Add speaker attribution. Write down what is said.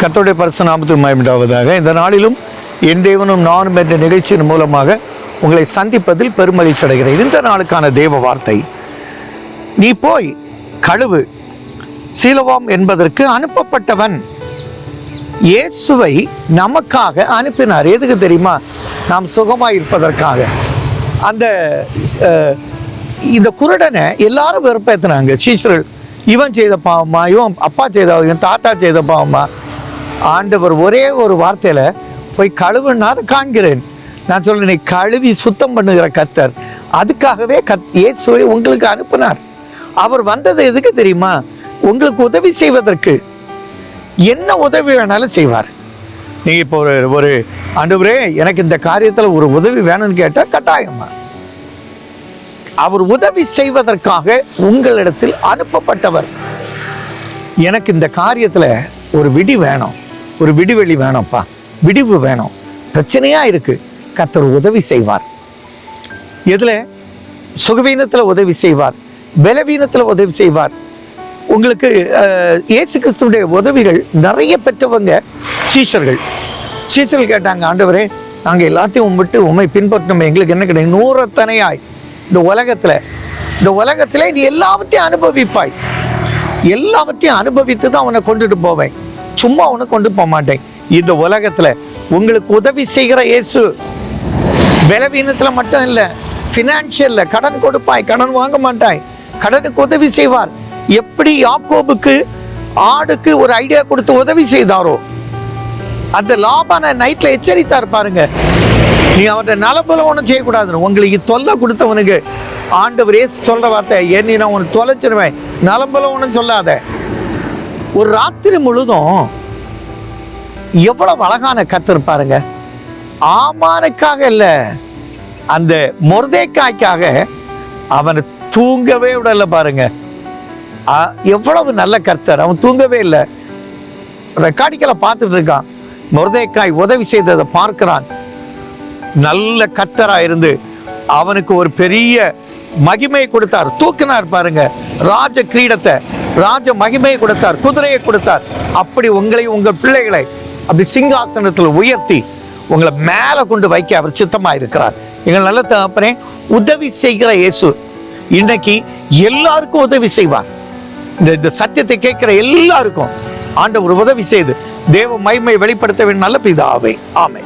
Speaker 1: கர்த்தருடைய பரிசுநாமத்துக்கு மயமிடாவதாக. இந்த நாளிலும் என் தேவனும் நானும் என்ற நிகழ்ச்சியின் மூலமாக உங்களை சந்திப்பதில் பெருமகிழ்ச்சி அடைகிறேன். இந்த நாளுக்கான தேவ வார்த்தை நீ போய் கழுவு. சீலவாம் என்பதற்கு அனுப்பப்பட்டவன் இயேசுவை நமக்காக அனுப்பினார். எதுக்கு தெரியுமா? நாம் சுகமாக இருப்பதற்காக. அந்த இந்த குருடனை எல்லாரும் வெறுப்பேற்றினாங்க சீச்சர்கள் இவன் செய்த பாவமா? இவன் அப்பா செய்த இவன் தாத்தா செய்த பாவமா? ஆண்டவர் ஒரே ஒரு வார்த்தையில் போய் கழுவுனார் காண்கிறேன். நான் சொல்கிறேன் நீ கழுவி சுத்தம் பண்ணுகிற கத்தர் அதுக்காகவே கத் இயேசுவை உங்களுக்கு அனுப்பினார். அவர் வந்தது எதுக்கு தெரியுமா? உங்களுக்கு உதவி செய்வதற்கு. என்ன உதவி வேணாலும் செய்வார். நீங்கள் இப்போ ஒரு ஒரு ஆண்டவரே எனக்கு இந்த காரியத்தில் ஒரு உதவி வேணும்னு கேட்டால் கட்டாயமா? அவர் உதவி செய்வதற்காக உங்களிடத்தில் அனுப்பப்பட்டவர். எனக்கு இந்த காரியத்தில் ஒரு விடி வேணும். ஒரு விடுவெளி வேணும்ப்பா. விடிவு வேணும். பிரச்சனையா இருக்கு. கத்தர் உதவி செய்வார். எதுல? சுகவீனத்தில் உதவி செய்வார். பலவீனத்தில் உதவி செய்வார். உங்களுக்கு இயேசு கிறிஸ்துடைய உதவிகள் நிறைய பெற்றவங்க சீஷர்கள். சீஷர்கள் கேட்டாங்க ஆண்டவரே நாங்கள் எல்லாத்தையும் விட்டு உண்மை பின்பற்றணும் எங்களுக்கு என்ன கிடையாது நூறத்தனையாய். இந்த உலகத்துல இந்த உலகத்துல நீ எல்லாவற்றையும் அனுபவிப்பாய். எல்லாவற்றையும் அனுபவித்து தான் உன்னை கொண்டுட்டு போவேன். சும்மா ஒன்று கொண்டு போக மாட்டேன். இந்த உலகத்தில் உங்களுக்கு உதவி செய்கிற இயேசு பலவீனத்தில் மட்டும் இல்லை ஃபினான்ஷியலில் கடன் கொடுப்பாய் கடன் வாங்க மாட்டாய் கடனுக்கு உதவி செய்வார். எப்படி யாக்கோபுக்கு ஆடுக்கு ஒரு ஐடியா கொடுத்து உதவி செய்தாரோ அந்த லாபான நைட்ல எச்சரித்தார் பாருங்க. நீ அவர்கிட்ட நலபல ஒன்றும் செய்யக்கூடாது உங்களுக்கு தொல்லை கொடுத்தவனுக்கு ஆண்டவர் ஏசு சொல்ற வார்த்தை ஏன் நான் உனக்கு தொலைச்சிருவேன்? நலம்புல ஒன்றும் சொல்லாத. ஒரு ராத்திரி முழுதும் எவ்வளவு அழகான கத்தர் பாருங்க. ஆமானுக்காக இல்லை அந்த மொர்தேக்காய்க்காக அவனை தூங்கவே விடல பாருங்க. எவ்வளவு நல்ல கர்த்தர் அவன் தூங்கவே இல்லை. ரெக்கார்டிக்கல பார்த்துட்டு இருக்கான். மொர்தேக்காய் உதவி செய்ததை பார்க்கிறான். நல்ல கத்தரா இருந்து அவனுக்கு ஒரு பெரிய மகிமையை கொடுத்தார். தூக்கினார் பாருங்க. ராஜ கிரீடத்தை ராஜ மகிமையை கொடுத்தார் குதிரையை கொடுத்தார். அப்படி உங்களை உங்கள் பிள்ளைகளை அப்படி சிங்காசனத்தில் உயர்த்தி உங்களை மேலே கொண்டு வைக்க அவர் சித்தமாக இருக்கிறார். எங்கள் நல்ல தகப்பனே உதவி செய்கிற இயேசு இன்னைக்கு எல்லாருக்கும் உதவி செய்வார். இந்த இந்த சத்தியத்தை கேட்கிற எல்லாருக்கும் ஆண்டவர் உதவி செய்து தேவ மகிமை வெளிப்படுத்த வேண்டும் நல்ல பிதாவே. ஆமை